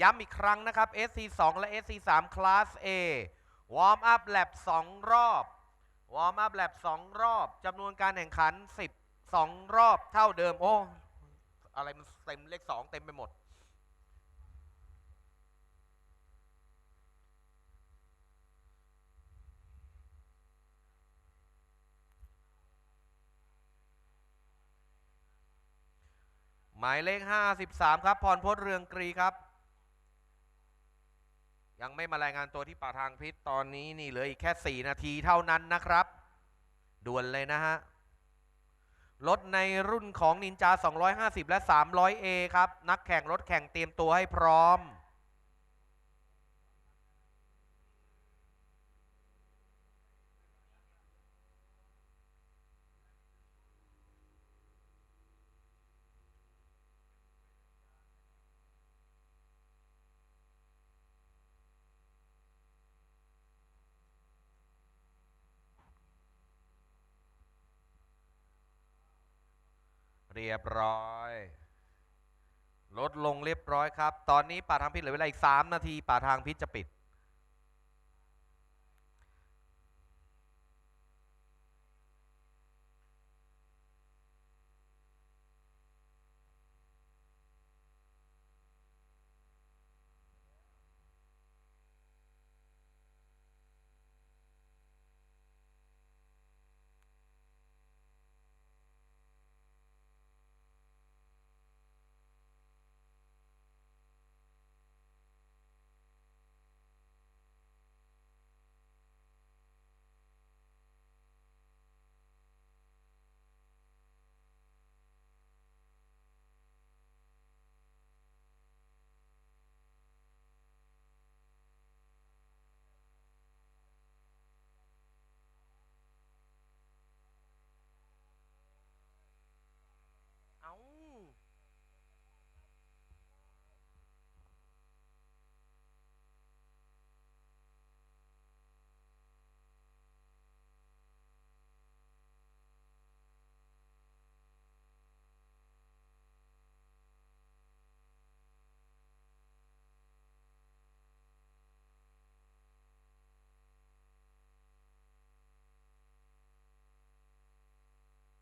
ย้ำอีกครั้งนะครับ SC2 และ SC3 Class A วอร์มอัพแลบ2รอบ วอร์มอัพแลบ2รอบจำนวนการแข่งขัน 12 รอบเท่าเดิม โอ้ อะไรมันเต็มเลข 2 เต็มไปหมด หมายเลข 53 ครับ พรพจน์เรืองกรีครับ ยังไม่มารายงานตัวที่ป่าทางพิษตอนนี้นี่เหลืออีกแค่ 4 นาทีเท่านั้นนะครับ ด่วนเลยนะฮะ รถในรุ่นของนินจา 250 และ 300A ครับ นักแข่งรถแข่งเตรียมตัวให้พร้อม เรียบร้อย ลดลงเรียบร้อยครับ ตอนนี้ป่าทางพิษเหลือเวลาอีก 3 นาทีป่าทางพิษจะปิด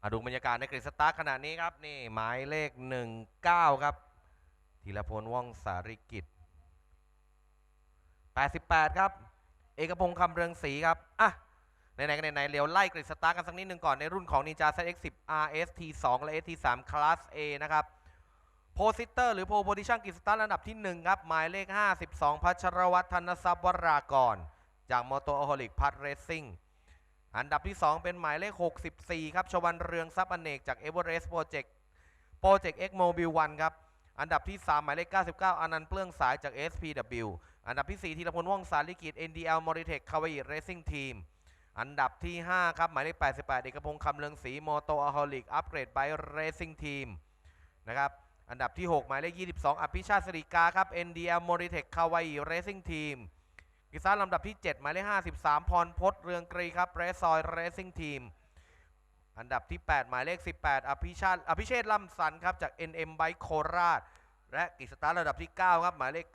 มาดูบรรยากาศในกริดสตาร์ขณะนี้ครับนี่หมายเลข 19 ครับธีรพลว่องสาริกิจ 88 ครับ เอกพงศ์คำเรืองศรีครับอะไหนๆกันไหนๆเดี๋ยวไล่กริดสตาร์กันสักนิดหนึ่งก่อนในรุ่นของ Ninja ZX10 RST 2 และ ST3 Class A นะครับโพสิเตอร์หรือโพโพซิชันกริดสตาร์ระดับที่ 1 ครับ หมายเลข 52 พัชรวัฒน์ธนทรัพย์วรากร จากมอโตโอโฮลิกพัทเรซซิ่ง อันดับที่ 2 เป็นหมายเลข 64 ครับ ชวันเรืองทรัพย์อเนกจาก Everest Project Project X Mobile 1ครับ อันดับที่ 3 หมายเลข 99 อนันต์เปลื้องสายจาก SPW อันดับที่ 4ธีรพลว่องสาริกิจ NDL Moritech k a w a i Racing Team อันดับที่ 5 ครับ หมายเลข 88 เอกพงศ์คำเลืองศรี Moto a h o l i c Upgrade by Racing Team นะครับอันดับที่ 6 หมายเลข 22 อภิชาติสิริกาครับ NDL Moritech k a w a i Racing Team กิซ่าลำดับที่ 7 หมายเลข53 พรพจน์เรืองกรีครับเรซอยเรซิ่งทีมอันดับที่ 8 หมายเลข 18 อภิชาติอภิเชษล่ำสันครับจาก NM Bike โคราช และกิจสตาร์ระดับที่ 9 ครับ หมายเลข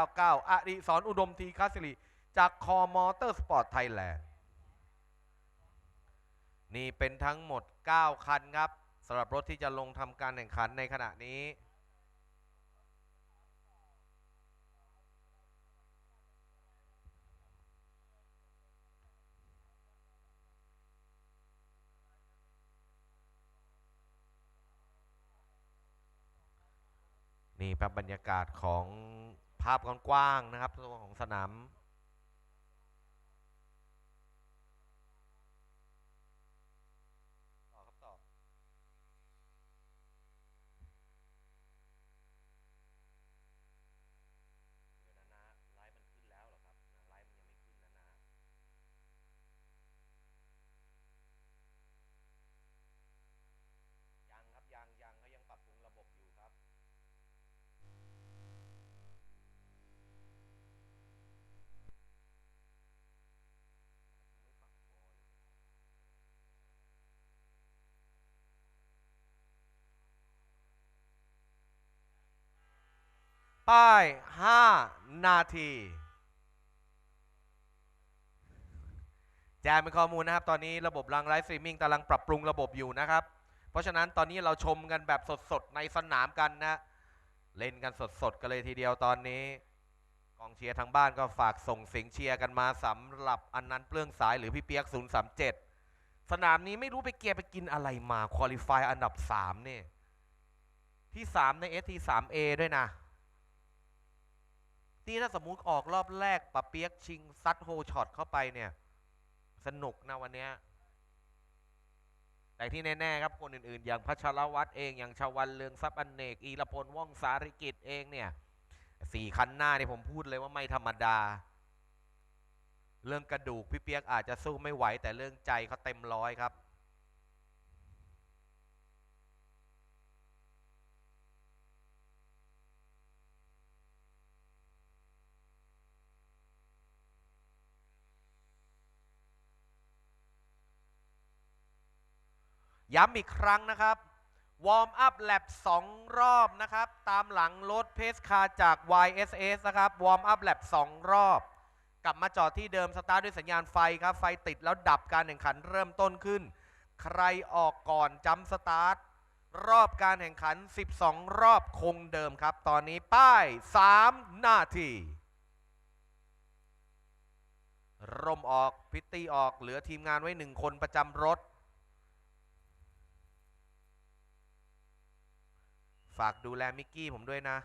999อดิศรอุดมทีคาสิริจากคอมอเตอร์สปอร์ตไทยแลนด์นี่เป็นทั้งหมด 9 คันครับสำหรับรถที่จะลงทำการแข่งขันในขณะนี้ นี่ครับบรรยากาศของภาพกว้างๆนะครับตัวของสนาม ต่อครับต่อ เดี๋ยวนะนะไลฟ์มันขึ้นแล้วเหรอครับนะไลฟ์มันยังไม่ขึ้นนะนะ ยังครับยังยังเขายังปรับปรุงระบบอยู่ครับ ป้าย 5 นาที แจ้งเป็นข้อมูลนะครับ ตอนนี้ระบบรังไลฟ์สตรีมมิ่งกำลังปรับปรุงระบบอยู่นะครับ เพราะฉะนั้นตอนนี้เราชมกันแบบสดๆ ในสนามกันนะ เล่นกันสดๆ กันเลยทีเดียวตอนนี้ กองเชียร์ทางบ้านก็ฝากส่งเสียงเชียร์กันมาสำหรับอันนั้นเปลื้องสายหรือพี่เปียก 037 สนามนี้ไม่รู้ไปเกียร์ไปกินอะไรมาคุริฟายอันดับ3เนี่ยที่ 3 ใน ST3A ด้วยนะ นี่ถ้าสมมุติออกรอบแรกปะเปียกชิงซัดโฮช็อตเข้าไปเนี่ย สนุกนะวันเนี้ยแต่ที่แน่ๆครับคนอื่นๆ อย่างพัชรวัตรเอง อย่างชาวันเลืองทรัพย์อนเนก อีรพลว่องสาริกิจเองเนี่ยสี่คันหน้าเนี่ยผมพูดเลยว่าไม่ธรรมดา เรื่องกระดูกพี่เปียกอาจจะสู้ไม่ไหว แต่เรื่องใจเขาเต็มร้อยครับ ย้ำอีกครั้งนะครับ วอร์มอัพแลบ2รอบนะครับ ตามหลังรถเพสคาจาก YSS นะครับ วอร์มอัพแลบ2รอบ กลับมาจอดที่เดิมสตาร์ทด้วยสัญญาณไฟครับ ไฟติดแล้วดับการแข่งขันเริ่มต้นขึ้น ใครออกก่อนจัมป์สตาร์ทรอบการแข่งขัน 12 รอบคงเดิมครับ ตอนนี้ป้าย 3 นาที ร่มออกพิตตี้ออกเหลือทีมงานไว้หนึ่งคนประจำรถ ฝากดูแลมิกกี้ผมด้วยนะ